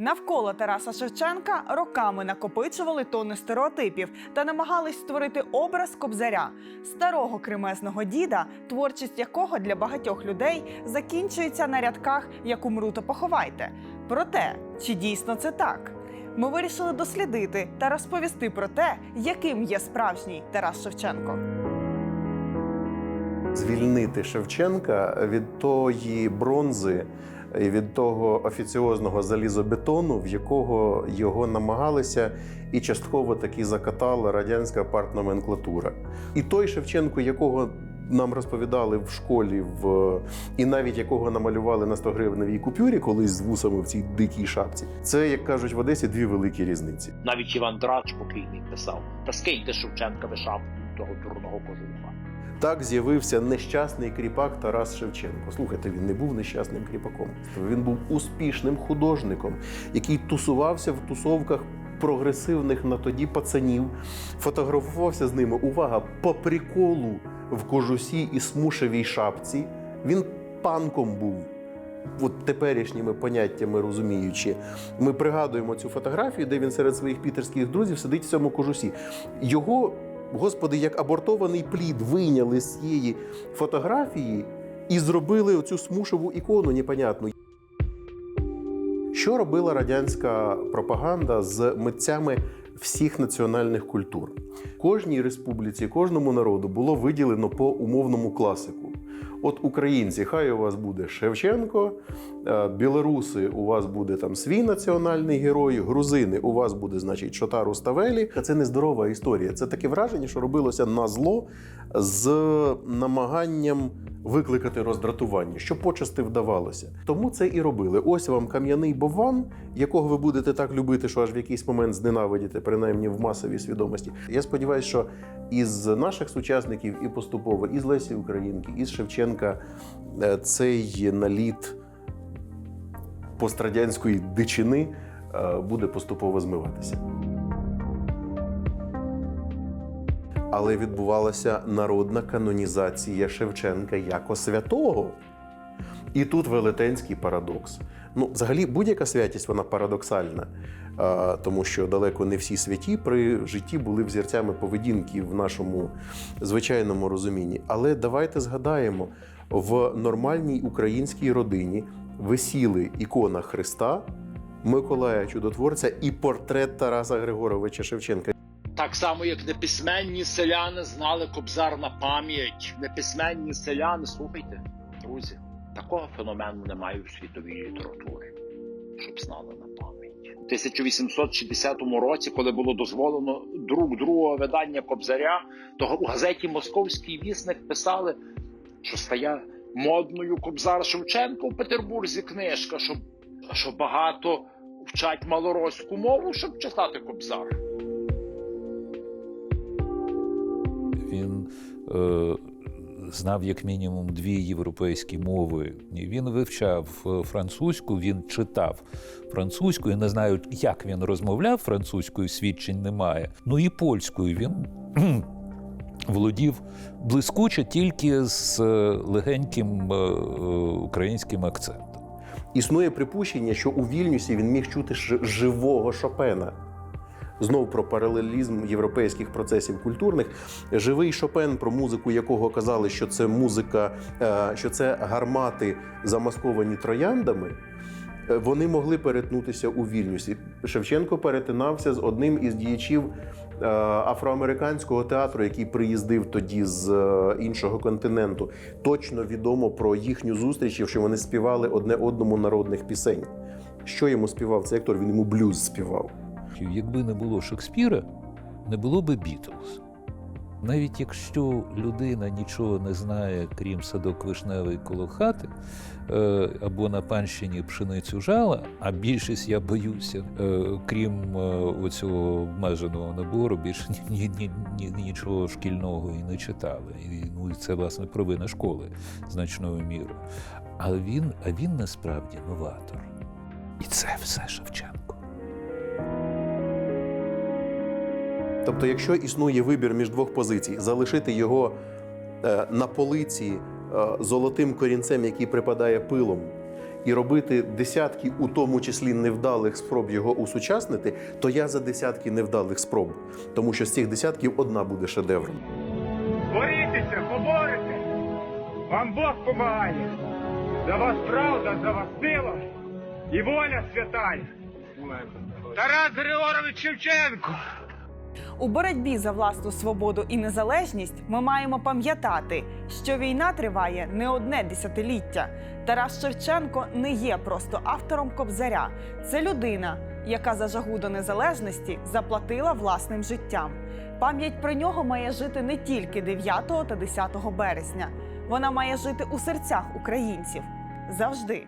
Навколо Тараса Шевченка роками накопичували тони стереотипів та намагались створити образ кобзаря, старого кремезного діда, творчість якого для багатьох людей закінчується на рядках як умру, то поховайте. Проте, чи дійсно це так? Ми вирішили дослідити та розповісти про те, яким є справжній Тарас Шевченко. звільнити Шевченка від тої бронзи від того офіціозного залізобетону, в якого його намагалися і частково таки закатала радянська партноменклатура. І той Шевченко, якого нам розповідали в школі, в і навіть якого намалювали на 100 гривневій купюрі, колись з вусами в цій дикій шапці, це як кажуть в Одесі, дві великі різниці. Навіть Іван Драч покійний писав: Та скиньте Шевченка шапку того дурного кожуха. Так з'явився нещасний кріпак Тарас Шевченко. Слухайте, він не був нещасним кріпаком. Він був успішним художником, який тусувався в тусовках прогресивних на тоді пацанів, фотографувався з ними. Увага, по приколу в кожусі і смушевій шапці. Він панком був. От теперішніми поняттями розуміючи, ми пригадуємо цю фотографію, де він серед своїх пітерських друзів сидить в цьому кожусі. Його, господи, як абортований плід вийняли з цієї фотографії і зробили оцю смушеву ікону непонятну. Що робила радянська пропаганда з митцями всіх національних культур? Кожній республіці, кожному народу було виділено по умовному класику. От українці, хай у вас буде Шевченко, е, білоруси, у вас буде там свій національний герой, грузини, у вас буде, значить, Шотару Ставелі. Це нездорова історія. Це таке враження, що робилося на зло з намаганням викликати роздратування, що почасти вдавалося. Тому це і робили. Ось вам кам'яний бовван, якого ви будете так любити, що аж в якийсь момент зненавидіте, принаймні в масовій свідомості. Я сподіваюся, що із наших сучасників і поступово, із Лесі Українки, із Шевченка е, цей наліт пострадянської дичини е, буде поступово змиватися. Але відбувалася народна канонізація Шевченка як святого. І тут велетенський парадокс. Ну, взагалі, будь-яка святість вона парадоксальна, тому що далеко не всі святі при житті були взірцями поведінки в нашому звичайному розумінні. Але давайте згадаємо, в нормальній українській родині висіли ікона Христа, Миколая Чудотворця і портрет Тараса Григоровича Шевченка. Так само, як неписьменні селяни знали кобзар на пам'ять. Неписьменні селяни, слухайте, друзі, такого феномену немає у світовій літературі, щоб знали на пам'ять. У 1860 році, коли було дозволено друг другого видання кобзаря, то у газеті Московський вісник писали, що стає модною кобзар Шевченко в Петербурзі книжка, що, що багато вчать малороську мову, щоб читати кобзар. Він е, знав як мінімум дві європейські мови. Він вивчав е, французьку, він читав французьку. Я не знаю, як він розмовляв французькою, свідчень немає. Ну і польською він. Володів блискуче тільки з е, легеньким е, українським акцентом. Існує припущення, що у Вільнюсі він міг чути живого Шопена. Знов про паралелізм європейських процесів культурних. Живий Шопен, про музику якого казали, що це музика, е, що це гармати, замасковані трояндами. е, Вони могли перетнутися у Вільнюсі. Шевченко перетинався з одним із діячів е, афроамериканського театру, який приїздив тоді з іншого континенту. Точно відомо про їхню зустріч, що вони співали одне одному народних пісень. Що йому співав цей актор? Він йому блюз співав. Якби не було Шекспіра, не було би Бітлз. Навіть якщо людина нічого не знає, крім садок вишневий коло хати, е, або на панщині пшеницю жала, а більшість я боюся, е, крім е, оцього обмеженого набору, більше ні, ні, ні, ні, нічого шкільного і не читали. І, ну, це власне провина школи значною мірою. Але він, а він насправді новатор. І це все Шевченко. Тобто, якщо існує вибір між двох позицій, залишити його е, на полиці е, золотим корінцем, який припадає пилом, і робити десятки, у тому числі невдалих спроб його усучаснити, то я за десятки невдалих спроб, тому що з цих десятків одна буде шедевром. Борітеся, поборете. Вам Бог помагає. За вас правда, за вас сила і воля святая. Тарас Григорович Шевченко. У боротьбі за власну свободу і незалежність ми маємо пам'ятати, що війна триває не одне десятиліття. Тарас Шевченко не є просто автором кобзаря. Це людина, яка за жагу до незалежності заплатила власним життям. Пам'ять про нього має жити не тільки 9 та 10 березня. Вона має жити у серцях українців завжди.